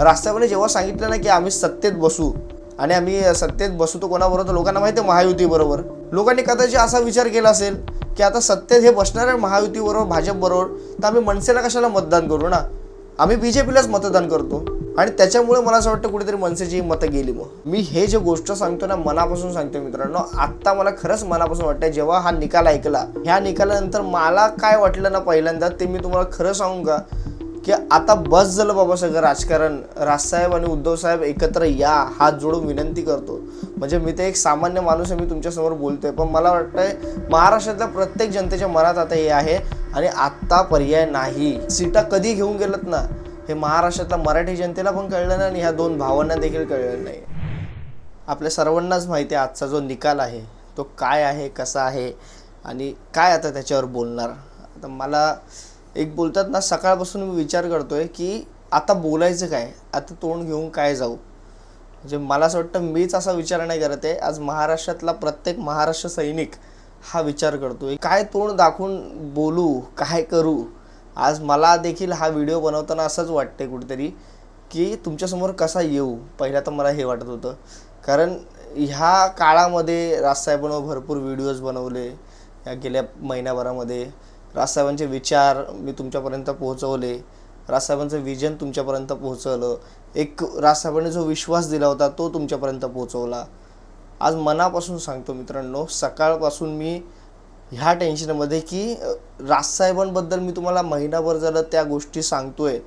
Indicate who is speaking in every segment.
Speaker 1: राष्ट्रपतीने जेव्हा सांगितलं ना की आम्ही सत्तेत बसू आणि आम्ही सत्तेत बसू तो कोणाबरोबर तर लोकांना माहिती आहे महायुतीबरोबर. लोकांनी कदाचित असा विचार केला असेल की आता सत्तेत हे बसणार आहे महायुतीबरोबर भाजपबरोबर तर आम्ही मनसेला कशाला मतदान करू ना? आम्ही बी जे पीलाच मतदान करतो. आणि त्याच्यामुळे मला असं वाटतं कुठेतरी मनसेची मतं गेली मग. मी हे जे गोष्ट सांगतो ना मनापासून सांगतो मित्रांनो आत्ता मला खरंच मनापासून वाटतं जेव्हा हा निकाल ऐकला ह्या निकालानंतर मला काय वाटलं ना पहिल्यांदा ते मी तुम्हाला खरं सांगू का? की आता बस झालं बाबा सगळं राजकारण. राजसाहेब आणि उद्धवसाहेब एकत्र या हात जोडून विनंती करतो. म्हणजे मी ते एक सामान्य माणूस आहे मी तुमच्यासमोर बोलतोय. पण मला वाटतंय महाराष्ट्रातल्या प्रत्येक जनतेच्या मनात आता हे आहे आणि आत्ता पर्याय नाही. सीटा कधी घेऊन गेलत ना हे महाराष्ट्रातल्या मराठी जनतेला पण कळलं नाही आणि ह्या दोन भावांना देखील कळलं नाही. आपल्या सर्वांनाच माहिती आहे आजचा जो निकाल आहे तो काय आहे कसा आहे आणि काय आता त्याच्यावर बोलणार? आता मला एक बोलतात ना सकाळपासून मी विचार करतोय की आता बोलायचं काय? आता तोंड घेऊन काय जाऊ? म्हणजे मला असं वाटतं मीच असा विचार नाही करत आहे. आज महाराष्ट्रातला प्रत्येक महाराष्ट्र सैनिक हा विचार करतोय. काय तोंड दाखवून बोलू? काय करू? आज मला देखील हा व्हिडिओ बनवताना असंच वाटते कुठेतरी की तुमच्यासमोर कसा येऊ? पहिला तर मला हे वाटत होतं. कारण ह्या काळामध्ये राजसाहेबांवर भरपूर व्हिडिओज बनवले या गेल्या महिन्याभरामध्ये राजसाहेबांचे विचार मी तुमच्यापर्यंत पोहोचवले. राजसाहेबांचं विजन तुमच्यापर्यंत पोहोचवलं. एक राजसाहेबांनी जो विश्वास दिला होता तो तुमच्यापर्यंत पोहोचवला. आज मनापासून सांगतो मित्रांनो सकाळपासून मी ह्या टेन्शनमध्ये की राजसाहेबांबद्दल मी तुम्हाला महिनाभर झालं त्या गोष्टी सांगतोय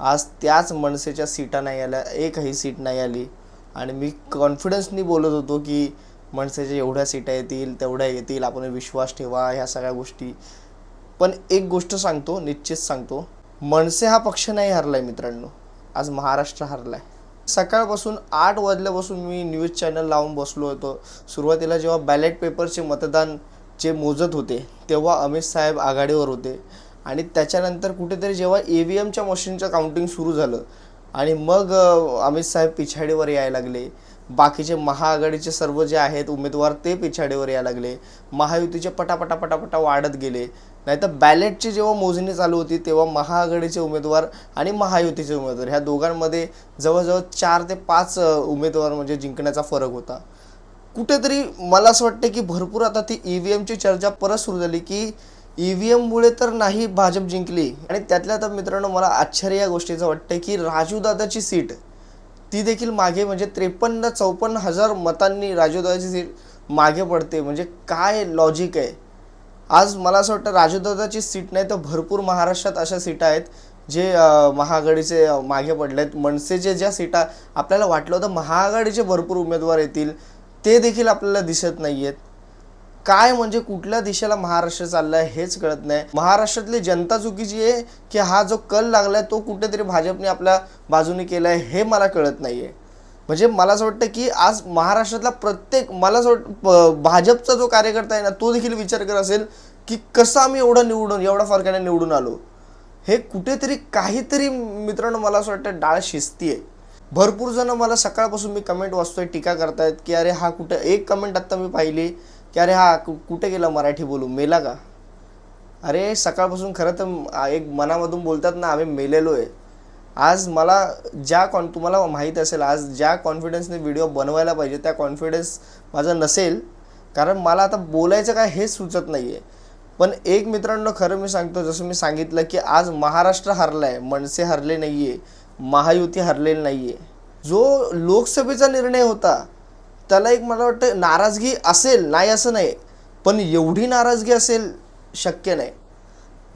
Speaker 1: आज त्याच मनसेच्या सीटा नाही आल्या एकही सीट नाही आली. आणि मी कॉन्फिडन्सनी बोलत होतो की मनसेच्या एवढ्या सीटा येतील तेवढ्या येतील आपण विश्वास ठेवा ह्या सगळ्या गोष्टी. पण एक गोष्ट सांगतो निश्चित सांगतो. मनसे हा पक्ष नाही हरलाय मित्रांनो. आज महाराष्ट्र हरलाय. सकाळपासून आठ वाजल्यापासून मी न्यूज चॅनल लावून बसलो होतो. सुरुवातीला जेव्हा बॅलेट पेपरचे मतदान जे मोजत होते तेव्हा अमित साहेब आघाडीवर होते. आणि त्याच्यानंतर कुठेतरी जेव्हा ई व्ही एमच्या मशीनचं काउंटिंग सुरू झालं आणि मग अमित साहेब पिछाडीवर यायला लागले. बाकीचे महाआघाडीचे सर्व जे आहेत उमेदवार ते पिछाडीवर यायला लागले. महायुतीचे पटापटा पटापटा वाढत गेले. नाहीतर बॅलेटची जेव्हा मोजणी चालू होती तेव्हा महाआघाडीचे उमेदवार आणि महायुतीचे उमेदवार ह्या दोघांमध्ये जवळजवळ चार ते पाच उमेदवार म्हणजे जिंकण्याचा फरक होता. कुठेतरी मला असं वाटतं की भरपूर आता ती ई व्ही एमची चर्चा परत सुरू झाली की ई व्ही एममुळे तर नाही भाजप जिंकली आणि त्यातल्या तर मित्रांनो मला आश्चर्य या गोष्टीचं वाटतं की राजूदादाची सीट ती देखील मागे म्हणजे त्रेपन्न चौपन्न हजार मतांनी राजूदादाची सीट मागे पडते. म्हणजे काय लॉजिक आहे? आज मला असं वाटतं राजूदादाची सीट नाही तर भरपूर महाराष्ट्रात अशा सीटा आहेत जे महाआघाडीचे मागे पडले आहेत मनसेचे ज्या सीटा आपल्याला वाटलं होतं महाआघाडीचे भरपूर उमेदवार येतील ते देखील आपल्याला दिसत नाही आहेत काय म्हणजे कुठल्या दिशेला महाराष्ट्र चाललं आहे हेच कळत नाही. महाराष्ट्रातली जनता चुकीची आहे की हा जो कल लागला आहे तो कुठेतरी भाजपने आपल्या बाजूने केला आहे हे मला कळत नाही आहे म्हणजे मला असं वाटतं की आज महाराष्ट्रातला प्रत्येक मला असं वाटतं प- भाजपचा जो कार्यकर्ता आहे ना तो देखील विचार करत असेल की कसं आम्ही एवढं निवडून एवढा फरकाने निवडून आलो. हे कुठेतरी काहीतरी मित्रांनो मला असं वाटतं डाळ शिस्ती आहे भरपूर जण मला सकाळपासून मी कमेंट वाचतोय टीका करतायत की अरे हा कुठे एक कमेंट आत्ता मी पाहिली की अरे हा कु- कुठे गेला मराठी बोलू मेला का? अरे सकाळपासून खरं तर एक मनामधून बोलतात ना आम्ही मेलेलो आहे आज मला ज्या कॉन तुम्हाला माहीत असेल आज ज्या कॉन्फिडन्सने व्हिडिओ बनवायला पाहिजे त्या कॉन्फिडन्स माझा नसेल. कारण मला आता बोलायचं काय हेच सुचत नाही आहे पण एक मित्रांनो खरं मी सांगतो जसं मी सांगितलं की आज महाराष्ट्र हरला आहे मनसे हरले नाही आहे महायुती हरलेली नाही आहे जो लोकसभेचा निर्णय होता त्याला एक मला वाटतं नाराजगी असेल नाही असं नाही पण एवढी नाराजगी असेल शक्य नाही.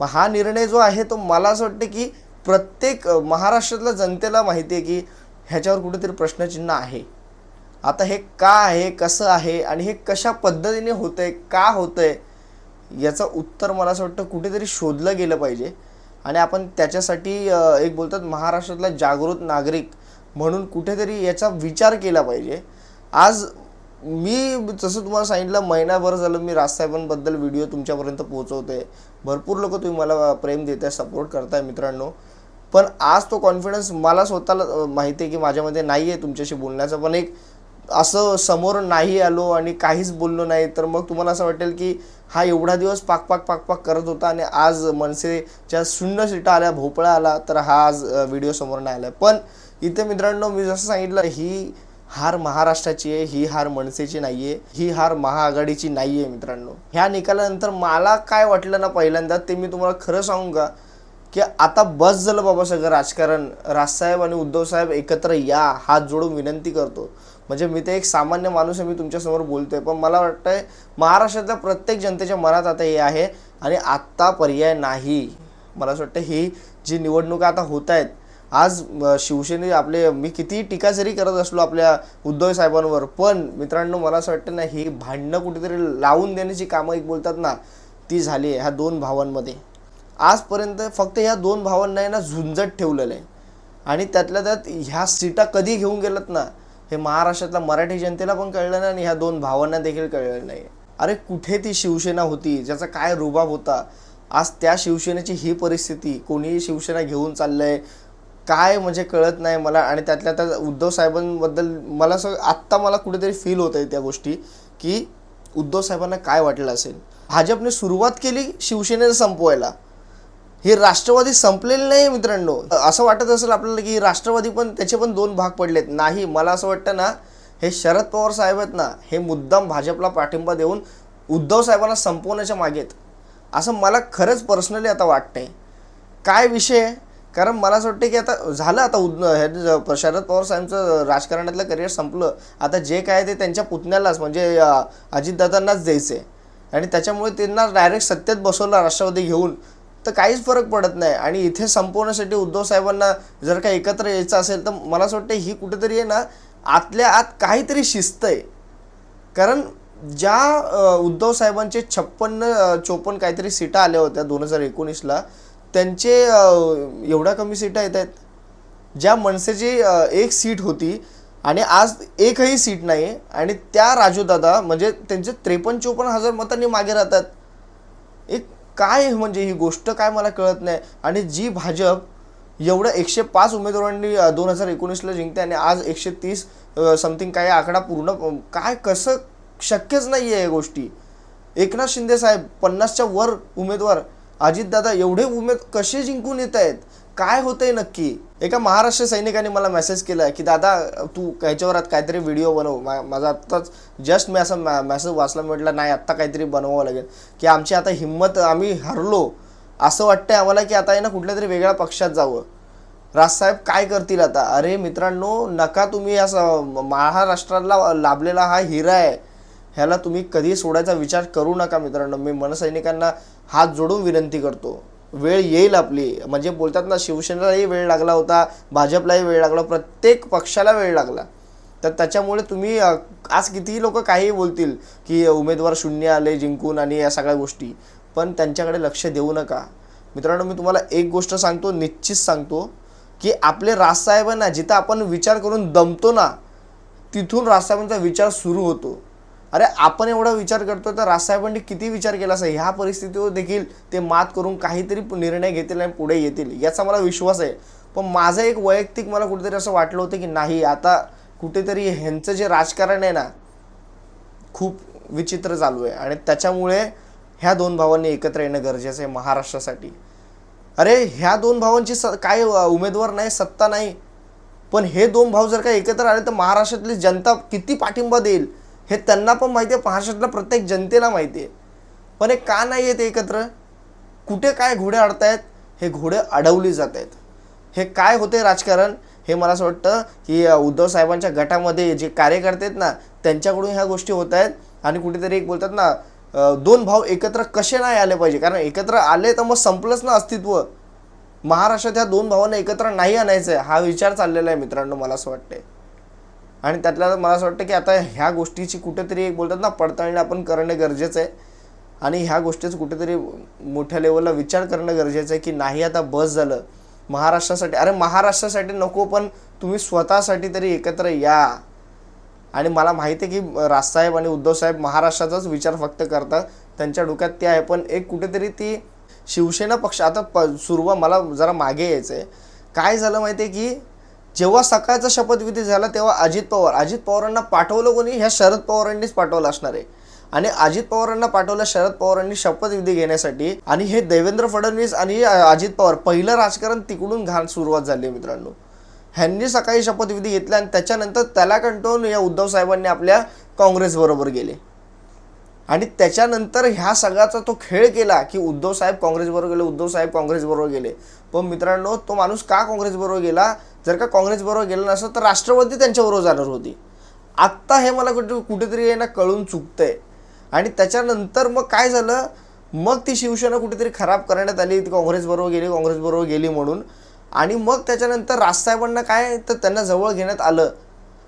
Speaker 1: हा निर्णय जो आहे तो मला असं वाटतं की प्रत्येक महाराष्ट्रातल्या जनतेला माहिती आहे की ह्याच्यावर कुठेतरी प्रश्नचिन्ह आहे. आता हे का आहे कसं आहे आणि हे कशा पद्धतीने होतंय का होतंय याचं उत्तर मला असं वाटतं कुठेतरी शोधलं गेलं पाहिजे. आणि आपण त्याच्यासाठी एक बोलतात महाराष्ट्रातला जागृत नागरिक म्हणून कुठेतरी याचा विचार केला पाहिजे. आज मी जसं तुम्हाला सांगितलं महिनाभर झालं मी राजसाहेबांबद्दल व्हिडिओ तुमच्यापर्यंत पोहोचवतोय. भरपूर लोक तुम्ही मला प्रेम देत आहे सपोर्ट करताय मित्रांनो. पण आज तो कॉन्फिडन्स मला स्वतःला माहिती आहे की माझ्यामध्ये नाही आहे तुमच्याशी बोलण्याचा. पण एक असं समोर नाही आलो आणि काहीच बोललो नाही तर मग तुम्हाला असं वाटेल की हा एवढा दिवस पाकपाक पाकपाक करत होता आणि आज मनसेच्या शून्य सीटा आल्या भोपळा आला तर हा आज व्हिडिओ समोर नाही आला पण इथे मित्रांनो मी जसं सांगितलं ही हार महाराष्ट्राची आहे ही हार मनसेची नाही आहे ही हार महाआघाडीची नाही आहे मित्रांनो. ह्या निकालानंतर मला काय वाटलं ना पहिल्यांदा ते मी तुम्हाला खरं सांगू का? की आता बस झालं बाबा सगळं राजकारण. राजसाहेब आणि उद्धवसाहेब एकत्र या हात जोडून विनंती करतो. म्हणजे मी ते एक सामान्य माणूस आहे मी तुमच्यासमोर बोलतोय. पण मला वाटतंय महाराष्ट्रातल्या प्रत्येक जनतेच्या मनात आता हे आहे आणि आत्ता पर्याय नाही. मला असं वाटतं ही जी निवडणुका आता होत आहेत आज शिवसेने आपले मी किती टीका जरी करत असलो आपल्या उद्धव साहेबांवर पण मित्रांनो मला असं वाटतं ना ही भांडणं कुठेतरी लावून देण्याची कामं एक बोलतात ना ती झाली आहे ह्या दोन भावांमध्ये. आजपर्यंत फक्त ह्या दोन भावांना आहे ना झुंजत ठेवलेलं आहे. आणि त्यातल्या त्यात ह्या सीटा कधी घेऊन गेलात ना हे महाराष्ट्रातल्या मराठी जनतेला पण कळलं नाही आणि ह्या दोन भावांना देखील कळलं नाही. अरे कुठे ती शिवसेना होती ज्याचा काय रुबाब होता? आज त्या शिवसेनेची ही परिस्थिती कोणीही शिवसेना घेऊन चाललंय काय म्हणजे कळत नाही मला. आणि त्यातल्या त्यात उद्धव साहेबांबद्दल मला असं आत्ता मला कुठेतरी फील होत आहे त्या गोष्टी की उद्धव साहेबांना काय वाटलं असेल? भाजपने सुरुवात केली शिवसेनेला संपवायला. हे राष्ट्रवादी संपलेले नाही मित्रांनो. असं वाटत असेल आपल्याला की राष्ट्रवादी पण त्याचे पण दोन भाग पडलेत. नाही मला असं वाटतं ना हे शरद पवार साहेब आहेत ना हे मुद्दाम भाजपला पाठिंबा देऊन उद्धव साहेबांना संपवण्याच्या मागेत असं मला खरंच पर्सनली आता वाटतंय. काय विषय? कारण मला असं वाटतं की आता झालं आता उद हे शरद पवार साहेबांचं राजकारणातलं करिअर संपलं. आता जे काय ते त्यांच्या पुतण्यालाच म्हणजे अजितदादांनाच द्यायचं आहे आणि त्याच्यामुळे त्यांना डायरेक्ट सत्तेत बसवलं राष्ट्रवादी घेऊन. तर काहीच फरक पडत नाही. आणि इथे संपवण्यासाठी उद्धव साहेबांना जर का एकत्र यायचं असेल तर मला असं वाटतं ही कुठेतरी आहे ना आतल्या आत काहीतरी शिस्त आहे कारण ज्या उद्धव साहेबांचे छप्पन्न चोपन्न काहीतरी सीटा आल्या होत्या दोन हजार एकोणीसला त्यांचे एवढ्या कमी सीटा येत आहेत. ज्या मनसेची एक सीट होती आणि आज एकही सीट नाही आणि त्या राजूदादा म्हणजे त्यांचे त्रेपन्न चोपन्न हजार मतांनी मागे राहतात. एक काय म्हणजे ही गोष्ट काय मला कळत नाही. आणि जी भाजप एवढं एकशे पाच उमेदवारांनी दोन हजार एकोणीसला जिंकते आणि आज एकशे तीस समथिंग काय आकडा पूर्ण काय कसं शक्यच नाही आहे या गोष्टी. एकनाथ शिंदे साहेब पन्नासच्या वर उमेदवार अजितदादा एवढे उमेद कसे जिंकून येत आहेत काय होतंय नक्की? एका महाराष्ट्र सैनिकाने मला मेसेज केला की दादा तू ह्याच्यावर आता काहीतरी व्हिडिओ बनव. मा- माझा आत्ताच जस्ट मी असं मेसेज वाचला. म्हटलं नाही आत्ता काहीतरी बनवावं लागेल. की आमची आता हिंमत आम्ही हरलो. असं वाटतंय आम्हाला की आता आहे ना कुठल्या तरी वेगळ्या पक्षात जावं. राजसाहेब काय करतील आता? अरे मित्रांनो नका तुम्ही असं महाराष्ट्राला लाभलेला हा हिरा आहे. ह्याला तुम्ही कधी सोडायचा विचार करू नका मित्रांनो. मी मनसैनिकांना हात जोडून विनंती करतो. वेळ येईल आपली. म्हणजे बोलतात ना शिवसेनेलाही वेळ लागला होता भाजपलाही वेळ लागला प्रत्येक पक्षाला वेळ लागला. तर त्याच्यामुळे तुम्ही आज कितीही लोक काहीही बोलतील की उमेदवार शून्य आले जिंकून आणि या सगळ्या गोष्टी पण त्यांच्याकडे लक्ष देऊ नका. मित्रांनो मी तुम्हाला एक गोष्ट सांगतो निश्चित सांगतो की आपले राजसाहेब ना जिथं आपण विचार करून दमतो ना तिथून राजसाहेबांचा विचार सुरू होतो. अरे आपण एवढा विचार करतो तर राजसाहेबांनी किती विचार केला असेल? ह्या परिस्थितीवर देखील ते मात करून काहीतरी निर्णय घेतील आणि पुढे येतील याचा मला विश्वास आहे. पण माझं एक वैयक्तिक मला कुठेतरी असं वाटलं होतं की नाही आता कुठेतरी ह्यांचं जे राजकारण आहे ना खूप विचित्र चालू आहे. आणि त्याच्यामुळे ह्या दोन भावांनी एकत्र येणं गरजेचं आहे महाराष्ट्रासाठी. अरे ह्या दोन भावांची स काय उमेदवार नाही सत्ता नाही. पण हे दोन भाऊ जर का एकत्र आले तर महाराष्ट्रातली जनता किती पाठिंबा देईल? हे त्यांना पण माहिती आहे महाराष्ट्रातल्या प्रत्येक जनतेला माहिती आहे. पण हे का नाही येत एकत्र? कुठे काय घोडे अडतायत हे घोडे अडवली जात आहेत हे काय होते राजकारण? हे मला असं वाटतं की उद्धव साहेबांच्या गटामध्ये जे कार्यकर्ते आहेत ना त्यांच्याकडून ह्या गोष्टी होत आहेत. आणि कुठेतरी एक बोलतात ना दोन भाव एकत्र कसे नाही आले पाहिजे? कारण एकत्र आले तर मग संपलंच ना अस्तित्व. महाराष्ट्रात ह्या दोन भावांना एकत्र नाही आणायचं आहे हा विचार चाललेला आहे मित्रांनो मला असं वाटतंय. आणि त्यातल्या मला असं वाटतं की आता ह्या गोष्टीची कुठेतरी एक बोलतात ना पडताळणी आपण करणं गरजेचं आहे. आणि ह्या गोष्टीचं कुठेतरी मोठ्या लेवलला विचार करणं गरजेचं आहे की नाही आता बस झालं. महाराष्ट्रासाठी अरे महाराष्ट्रासाठी नको पण तुम्ही स्वतःसाठी तरी एकत्र या. आणि मला माहिती आहे की राजसाहेब आणि उद्धवसाहेब महाराष्ट्राचाच विचार फक्त करतात. त्यांच्या डोक्यात ते आहे पण एक कुठेतरी ती शिवसेना पक्ष आता प सुरुवात मला जरा मागे यायचं आहे काय झालं माहिती आहे की जेव्हा सकाळचा शपथविधी झाला तेव्हा अजित पवार. अजित पवारांना पाठवलं कोणी? ह्या शरद पवारांनीच पाठवलं असणार आहे. आणि अजित पवारांना पाठवलं शरद पवारांनी शपथविधी घेण्यासाठी. आणि हे देवेंद्र फडणवीस आणि अजित पवार पहिलं राजकारण तिकडून घाण सुरुवात झाली आहे मित्रांनो. ह्यांनी सकाळी शपथविधी घेतला आणि त्याच्यानंतर त्याला कंटाळून या उद्धव साहेबांनी आपल्या काँग्रेसबरोबर गेले. आणि त्याच्यानंतर ह्या सगळ्याचा तो खेळ केला की उद्धव साहेब काँग्रेसबरोबर गेले उद्धव साहेब काँग्रेसबरोबर गेले. पण मित्रांनो तो माणूस का काँग्रेसबरोबर गेला? जर का काँग्रेसबरोबर गेलं नसतं तर राष्ट्रवादी त्यांच्याबरोबर जाणार होती. आत्ता हे मला कुठे कुठेतरी यांना ना कळून चुकतंय. आणि त्याच्यानंतर मग काय झालं? मग ती शिवसेना कुठेतरी खराब करण्यात आली. ती काँग्रेसबरोबर गेली काँग्रेसबरोबर गेली म्हणून. आणि मग त्याच्यानंतर राजसाहेबांना काय तर त्यांना जवळ घेण्यात आलं.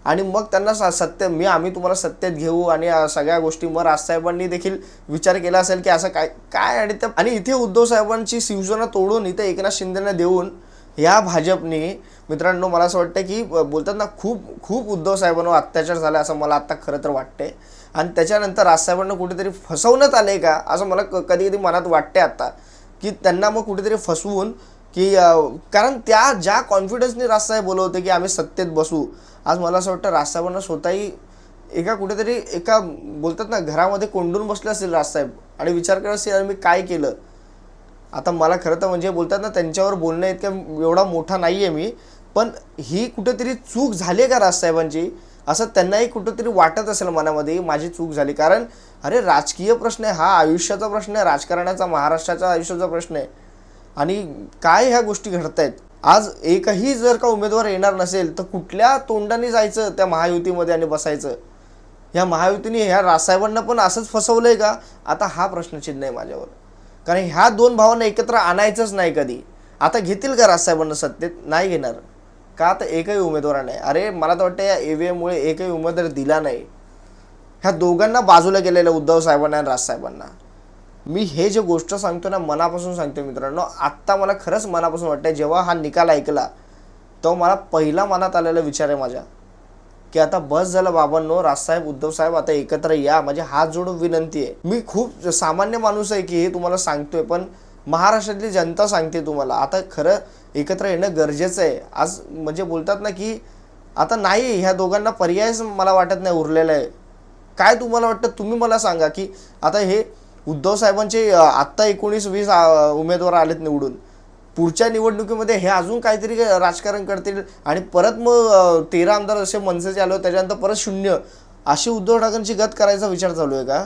Speaker 1: आणि मग त्यांना सा सत्य मी आम्ही तुम्हाला सत्तेत घेऊ आणि सगळ्या गोष्टी मग राजसाहेबांनी देखील विचार केला असेल की असं काय काय आणि त्या आणि इथे उद्धव साहेबांची शिवसेना तोडून इथे एकनाथ शिंदेना देऊन या भाजपने मित्रांनो मला असं वाटतं की बोलतात ना खूप खूप उद्धव साहेबांवर अत्याचार झाला असं मला आत्ता खरं तर वाटतंय. आणि त्याच्यानंतर राजसाहेबांना कुठेतरी फसवण्यात आले का असं मला कधी कधी मनात वाटते आत्ता की त्यांना मग कुठेतरी फसवून की कारण त्या ज्या कॉन्फिडन्सने राजसाहेब बोलवते की आम्ही सत्तेत बसू. आज मला असं वाटतं राजसाहेबांना स्वतःही एका कुठेतरी एका बोलतात ना घरामध्ये कोंडून बसले असतील राजसाहेब आणि विचार करत असेल मी काय केलं? आता मला खरं तर म्हणजे बोलतात ना त्यांच्यावर बोलणं इतकं एवढा मोठा नाही आहे मी पण ही कुठेतरी चूक झाली आहे का राजसाहेबांची? असं त्यांनाही कुठंतरी वाटत असेल मनामध्ये माझी चूक झाली. कारण अरे राजकीय प्रश्न आहे हा आयुष्याचा प्रश्न आहे राजकारणाचा महाराष्ट्राचा आयुष्याचा प्रश्न आहे. आणि काय ह्या गोष्टी घडत आहेत आज एकही जर का उमेदवार येणार नसेल तर कुठल्या तोंडाने जायचं त्या महायुतीमध्ये आणि बसायचं? ह्या महायुतीने ह्या राजसाहेबांना पण असंच फसवलं आहे का? आता हा प्रश्नचिन्ह आहे माझ्यावर. कारण ह्या दोन भावांना एकत्र आणायचंच नाही कधी. आता घेतील का राजसाहेबांना सत्तेत? नाही घेणार. का तर एकही उमेदवार नाही? अरे मला तर वाटतं या ईव्हीएममुळे एकही उमेदवार दिला नाही. ह्या दोघांना बाजूला गेलेल्या उद्धव साहेबांना आणि राजसाहेबांना. मी हे जे गोष्ट सांगतो ना मनापासून सांगतो मित्रांनो आत्ता मला खरंच मनापासून वाटतं जेव्हा हा निकाल ऐकला तो मला पहिला मनात आलेला विचार आहे माझ्या. की आता बस झालं बाबांनो राजसाहेब उद्धव साहेब आता एकत्र या. म्हणजे हात जोडून विनंती आहे. मी खूप सामान्य माणूस आहे की हे तुम्हाला सांगतोय पण महाराष्ट्रातली जनता सांगते तुम्हाला. आता खरं एकत्र येणं गरजेचं आहे. आज म्हणजे बोलतात ना की आता नाही ह्या दोघांना पर्यायच मला वाटत नाही उरलेला आहे. काय तुम्हाला वाटतं? तुम्ही मला सांगा की आता हे उद्धव साहेबांचे आत्ता एकोणीस वीस उमेदवार आलेत निवडून. पुढच्या निवडणुकीमध्ये हे अजून काहीतरी राजकारण करतील आणि परत मग तेरा आमदार असे मनसेचे आले होते, त्याच्यानंतर परत शून्य अशी उद्धव ठाकरेंची गत करायचा विचार चालू आहे का?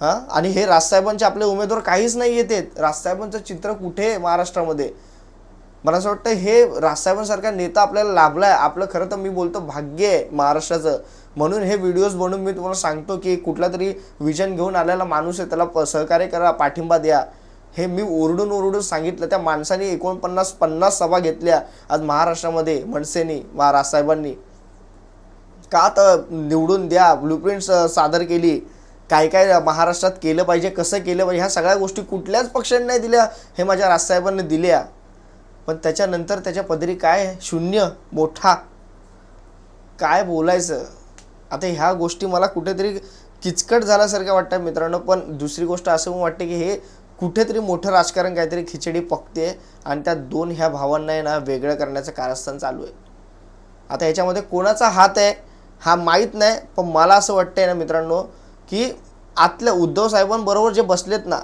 Speaker 1: हां? आणि हे राजसाहेबांचे आपले उमेदवार काहीच नाही येते राजसाहेबांचं चित्र कुठे आहे महाराष्ट्रामध्ये? मला असं वाटतं हे राजसाहेबांसारखा नेता आपल्याला लाभला आहे आपलं खरं तर मी बोलतो भाग्य आहे महाराष्ट्राचं. म्हणून हे व्हिडिओज बनवून मी तुम्हाला सांगतो की कुठला तरी विजन घेऊन आलेला माणूस आहे त्याला प- सहकार्य करा पाठिंबा द्या. हे मी ओरडून ओरडून सांगितलं. त्या माणसाने एकोणपन्नास पन्नास सभा घेतल्या. आज महाराष्ट्रामध्ये मनसेनी मा राजसाहेबांनी. का तर निवडून द्या ब्लूप्रिंट सादर केली. काय काय महाराष्ट्रात केलं पाहिजे कसं केलं पाहिजे ह्या सगळ्या गोष्टी कुठल्याच पक्षाने नाही दिल्या हे माझ्या राजसाहेबांनी दिल्या. पण त्याच्यानंतर त्याच्या पदरी काय? शून्य मोठा. काय बोलायचं? आता ह्या गोष्टी मला कुठेतरी किचकट झाल्यासारख्या वाटतं मित्रांनो. पण दुसरी गोष्ट असं पण वाटते की हे कुठेतरी मोठं राजकारण काहीतरी खिचडी पकते आणि त्या दोन ह्या भावांना आहे ना वेगळं करण्याचं कारस्थान चालू आहे. आता ह्याच्यामध्ये कोणाचा हात आहे हा माहीत नाही पण मला असं वाटतंय ना मित्रांनो की आतल्या उद्धव साहेबांबरोबर जे बसलेत ना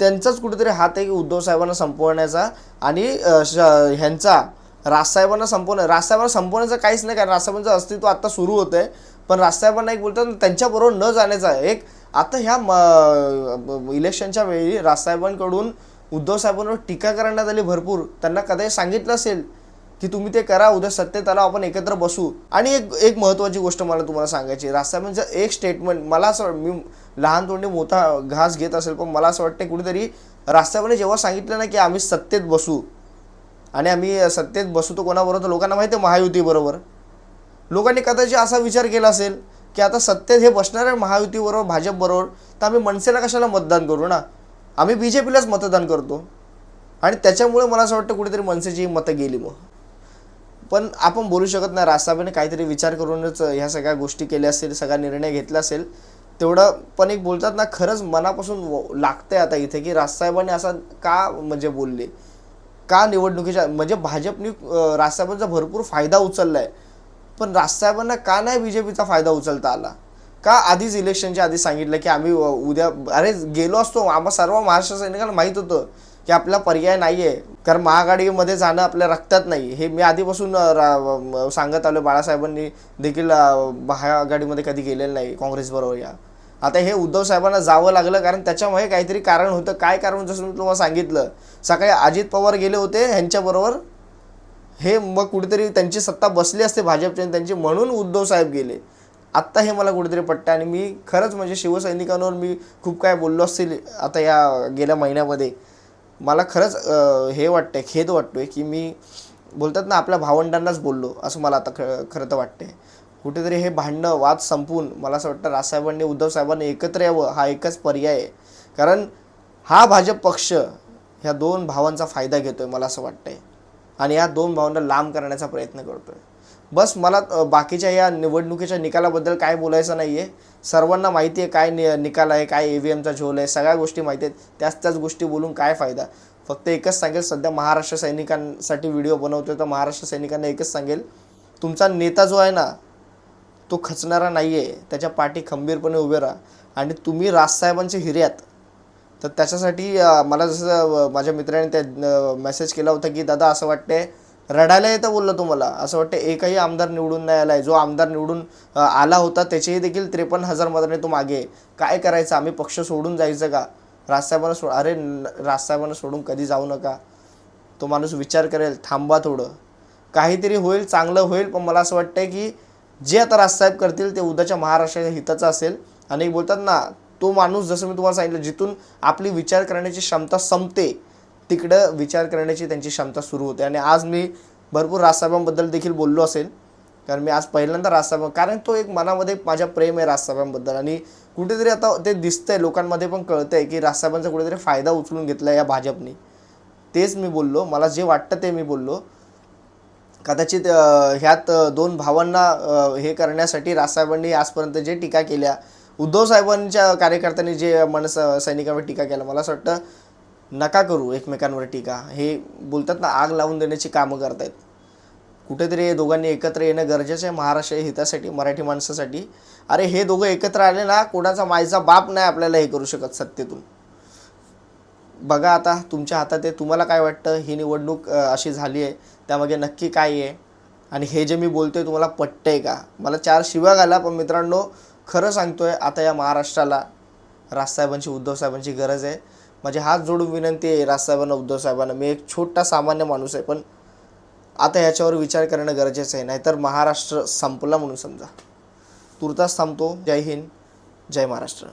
Speaker 1: त्यांचाच कुठेतरी हात आहे की उद्धव साहेबांना संपवण्याचा आणि श- ह्यांचा राजसाहेबांना संपवणं. राजसाहेबांना संपवण्याचं काहीच नाही कारण राजसाहेबांचं अस्तित्व आत्ता सुरू होतं आहे पण राजसाहेबांना एक बोलतात त्यांच्याबरोबर न जाण्याचा एक आता ह्या म- इलेक्शनच्या वेळी राजसाहेबांकडून उद्धव साहेबांवर टीका करण्यात आली भरपूर. त्यांना कदाचित सांगितलं असेल की तुम्ही ते करा उद्या सत्तेत आला आपण एकत्र बसू. आणि एक एक महत्त्वाची गोष्ट मला तुम्हाला सांगायची राजसाहेबांचं एक स्टेटमेंट मला असं वाट- मी लहान तोंडी मोठा घास घेत असेल पण मला असं वाटतं कुठेतरी राजसाहेबांनी जेव्हा सांगितलं ना की आम्ही सत्तेत बसू आणि आम्ही सत्तेत बसू तर कोणाबरोबर? तर लोकांना माहिती आहे महायुतीबरोबर. लोकांनी कदाचित असा विचार केला असेल की आता सत्तेत हे बसणार आहे महायुतीबरोबर भाजपबरोबर तर आम्ही मनसेला कशाला मतदान करू ना? आम्ही बी जे पीलाच मतदान करतो. आणि त्याच्यामुळे मला असं वाटतं कुठेतरी मनसेची मतं गेली मग. पण आपण बोलू शकत नाही. राजसाहेबांनी काहीतरी विचार करूनच ह्या सगळ्या गोष्टी केल्या असतील सगळा निर्णय घेतला असेल. तेवढं पण एक बोलतात ना खरंच मनापासून व- लागतंय आता इथे की राजसाहेबांनी असं का म्हणजे बोलले? का निवडणुकीच्या म्हणजे भाजपनी राजसाहेबांचा भरपूर फायदा उचलला आहे पण राजसाहेबांना का नाही बी जे पीचा फायदा उचलता आला? का आधीच इलेक्शनच्या आधी सांगितलं की आम्ही उद्या अरे गेलो असतो आम्हा सर्व महाराष्ट्र सैनिकांना माहीत होतं की आपला पर्याय नाही आहे कारण महाआघाडीमध्ये जाणं आपल्या रक्तात नाही. हे मी आधीपासून सांगत आलो बाळासाहेबांनी देखील महाआघाडीमध्ये कधी गेलेलं नाही काँग्रेसबरोबर या. आता हे उद्धव साहेबांना जावं लागलं कारण त्याच्यामुळे काहीतरी कारण होतं. काय कारण जसं मी तुम्हाला सांगितलं. सकाळी अजित पवार गेले होते ह्यांच्याबरोबर हे मग कुठेतरी त्यांची सत्ता बसली असते भाजपची त्यांची म्हणून उद्धव साहेब गेले. आत्ता हे मला कुठेतरी पटतं आणि मी खरंच म्हणजे शिवसैनिकांवर मी खूप काय बोललो असतील आता या गेल्या महिन्यामध्ये मला खरंच हे हे वाटतंय खेद वाटतोय की मी बोलतात ना आपल्या भावंडांनाच बोललो असं मला आता ख खरं तर वाटतंय. कुठेतरी हे भांडणं वाद संपून मला असं वाटतं राजसाहेबांनी उद्धव साहेबांनी एकत्र यावं हा एकच पर्याय आहे. कारण हा भाजप पक्ष ह्या दोन भावांचा फायदा घेतोय मला असं वाटतंय. आणि या दोन भावांना लांब करण्याचा प्रयत्न करतोय. बस मला बाकीच्या या निवडणुकीच्या निकालाबद्दल काय बोलायचं नाही आहे सर्वांना माहिती आहे काय नि निकाल आहे काय ई व्ही एमचा झोल आहे सगळ्या गोष्टी माहिती आहेत. त्याच त्याच गोष्टी बोलून काय फायदा? फक्त एकच सांगेल सध्या महाराष्ट्र सैनिकांसाठी व्हिडिओ बनवतोय तर महाराष्ट्र सैनिकांना एकच सांगेल तुमचा नेता जो आहे ना तो खचणारा नाही आहे त्याच्या पाठी खंबीरपणे उभे राहा. आणि तुम्ही राजसाहेबांचे हिर्यात तर त्याच्यासाठी मला जसं माझ्या मित्राने त्या मेसेज केला होता की दादा असं वाटते रडायला येतं बोललं तुम्हाला. असं वाटतं एकही आमदार निवडून नाही आला आहे जो आमदार निवडून आला होता त्याचेही देखील त्रेपन्न हजार मताने तो मागे काय करायचं? आम्ही पक्ष सोडून जायचं का? राजसाहेबांना सोड अरे राजसाहेबांना सोडून कधी जाऊ नका. तो माणूस विचार करेल थांबा थोडं. काहीतरी होईल चांगलं होईल पण मला असं वाटतं की जे आता राजसाहेब करतील ते उद्याच्या महाराष्ट्राच्या हिताचं असेल. आणि बोलतात ना तो माणूस जसं मी तुम्हाला सांगितलं जिथून आपली विचार करण्याची क्षमता संपते तिकडं विचार करण्याची त्यांची क्षमता सुरू होते. आणि आज मी भरपूर राजसाहेबांबद्दल देखील बोललो असेल. कारण मी आज पहिल्यांदा राजसाहेब कारण तो एक मनामध्ये माझ्या प्रेम आहे राजसाहेबांबद्दल आणि कुठेतरी आता ते दिसतंय लोकांमध्ये पण कळतंय की राजसाहेबांचा कुठेतरी फायदा उचलून घेतला या भाजपने. तेच मी बोललो. मला जे वाटतं ते मी बोललो. कदाचित ह्यात दोन भावांना हे करण्यासाठी राजसाहेबांनी आजपर्यंत जे टीका केल्या उद्धव साहेबांच्या कार्यकर्त्यांनी जे मनस सैनिकांवर टीका केला मला असं वाटतं नका करू एकमेकांवर टीका. हे बोलतात ना आग लावून देण्याची कामं करतायत. कुठेतरी हे दोघांनी एकत्र येणं गरजेचं आहे. महाराष्ट्र हितासाठी मराठी माणसासाठी. अरे हे दोघं एकत्र आले ना कोणाचा मायचा बाप नाही आपल्याला हे करू शकत सत्तेतून. बघा आता तुमच्या हातात आहे. तुम्हाला काय वाटतं? ही निवडणूक अशी झाली आहे. त्यामागे नक्की काय आहे? आणि हे जे मी बोलतोय तुम्हाला पटतंय का? मला चार शिव्या घाला पण मित्रांनो खरं सांगतो आहे आता या महाराष्ट्राला राजसाहेबांची उद्धवसाहेबांची गरज आहे. म्हणजे माझी हात जोडून विनंती आहे राजसाहेबांना उद्धवसाहेबांना. मी एक छोटा सामान्य माणूस आहे पण आता ह्याच्यावर विचार करणं गरजेचं आहे. नाहीतर महाराष्ट्र संपला म्हणून समजा. तुर्तास थांबतो. जय हिंद. जय महाराष्ट्र.